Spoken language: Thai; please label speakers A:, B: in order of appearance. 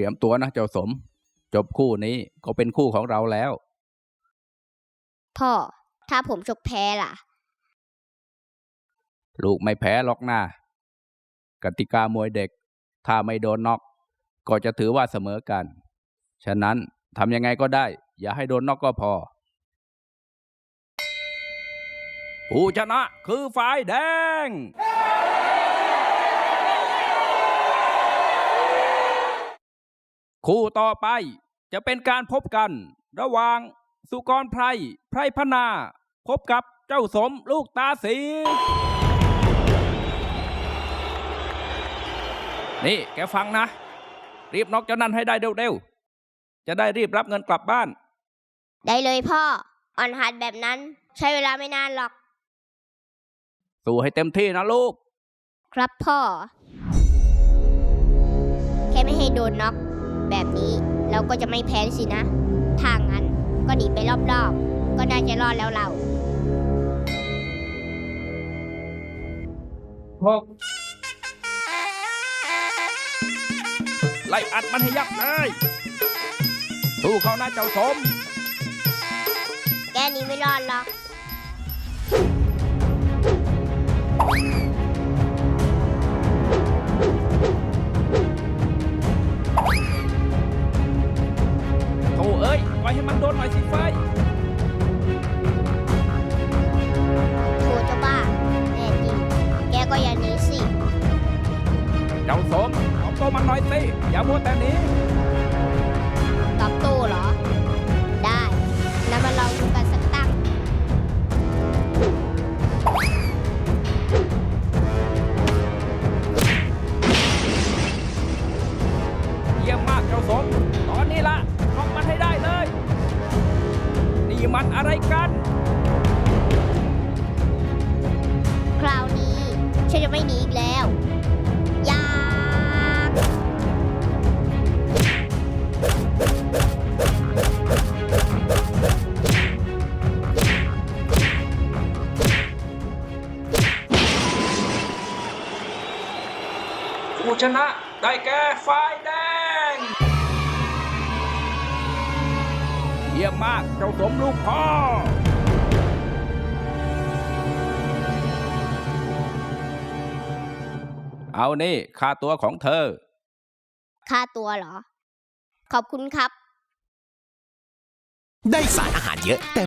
A: รียมตัวนะเจ้าสม จบคู่นี้ก็เป็นคู่ของเราแล้ว
B: พ่อ ถ้าผมชกแพ้ล่ะ
A: ลูกไม่แพ้หรอกนะกติกามวยเด็ก ถ้าไม่โดนน็อกก็จะถือว่าเสมอกัน ฉะนั้นทำยังไงก็ได้ อย่าให้โดนน็อกก็พอ ผู้ชนะคือฝ่ายแดง คู่ต่อไปจะเป็นการพบกันระหว่างสุกรไพรไพรพนา พบกับเจ้าสมลูกตาสี นี่แกฟังนะ รีบน็อกเจ้านั่นให้ได้เร็วๆ จะได้รีบรับเงินกลับบ้าน
B: ได้เลยพ่อ อ่อนหัดแบบนั้น ใช้เวลาไม่นานหรอก
A: สู้ให้เต็มที่นะลูก
B: ครับพ่อ แค่ไม่ให้โดนน็อก แบบนี้เราก็จะไม่แพ้สินะ ทางนั้นก็หนีไปรอบๆ ก็น่าจะรอดแล้วเรา
A: หกไล่อัดมันให้ยับเลย สู้เขานะเจ้าสม
B: แกหนี้ไม่รอดหรอก
A: อ้ยปล่อยให้มันโดนหน่อยสิไฟ
B: โถเจ้าบ้าแน่จริง แกก็อย่าหนีสิ
A: เจ้าสมเอาตัวมันหน่อยสิอย่ามัวแต่หนี้
B: ตอบโต้เหรอ ได้แล้วมาลองดูกันสักตั้ง
A: เยี่ยมมากเจ้าสมตอนนี้ละ นี่มันอะไรกัน
B: คราวนี้ฉันจะไม่หนีอีกแล้วอยาก
A: ผู้ชนะได้แก่ฝ่ายแดง ยี่ยมมากเจ้าสมลูกพ่อ เอานี่ค่าตัวของเธอ
B: ค่าตัวเหรอ ขอบคุณครับ
C: ได้สารอาหารเยอะแต่